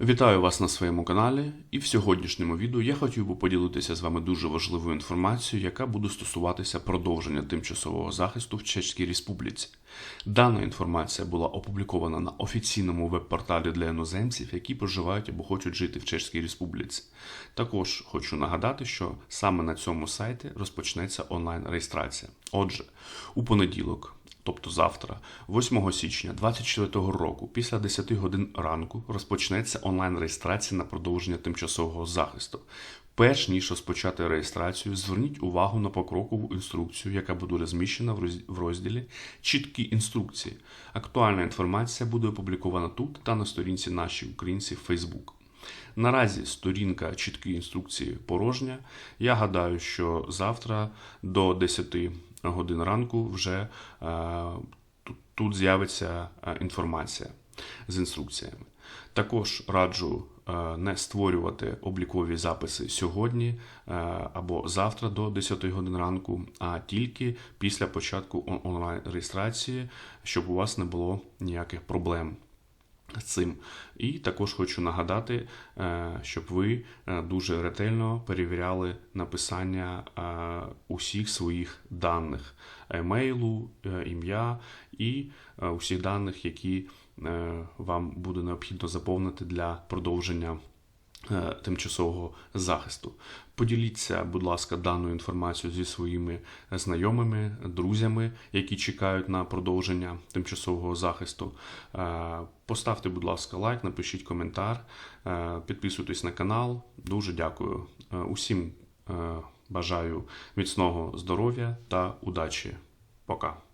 Вітаю вас на своєму каналі, і в сьогоднішньому відео я хотів би поділитися з вами дуже важливою інформацією, яка буде стосуватися продовження тимчасового захисту в Чеській Республіці. Дана інформація була опублікована на офіційному веб-порталі для іноземців, які проживають або хочуть жити в Чеській Республіці. Також хочу нагадати, що саме на цьому сайті розпочнеться онлайн-реєстрація. Отже, у понеділок. Тобто завтра, 8 січня 2024 року, після 10 годин ранку, розпочнеться онлайн-реєстрація на продовження тимчасового захисту. Перш ніж розпочати реєстрацію, зверніть увагу на покрокову інструкцію, яка буде розміщена в роз- розділі Чіткі інструкції. Актуальна інформація буде опублікована тут та на сторінці наші українці в Facebook. Наразі сторінка чіткі інструкції порожня. Я гадаю, що завтра до 10 годин ранку вже е, тут, з'явиться е, інформація з інструкціями. Також раджу е, не створювати облікові записи сьогодні або завтра до 10 годин ранку, а тільки після початку онлайн-реєстрації, щоб у вас не було ніяких проблем цим. І також хочу нагадати, е, щоб ви е, дуже ретельно перевіряли написання е, усіх своїх даних емейлу, ім'я і усіх даних, які вам буде необхідно заповнити для продовження тимчасового захисту. Поділіться, будь ласка, даною інформацією зі своїми знайомими, друзями, які чекають на продовження тимчасового захисту. Е, Поставте, будь ласка, лайк, напишіть коментар, е, підписуйтесь на канал. Дуже дякую. Е, Усім е, бажаю міцного здоров'я та удачі. Пока.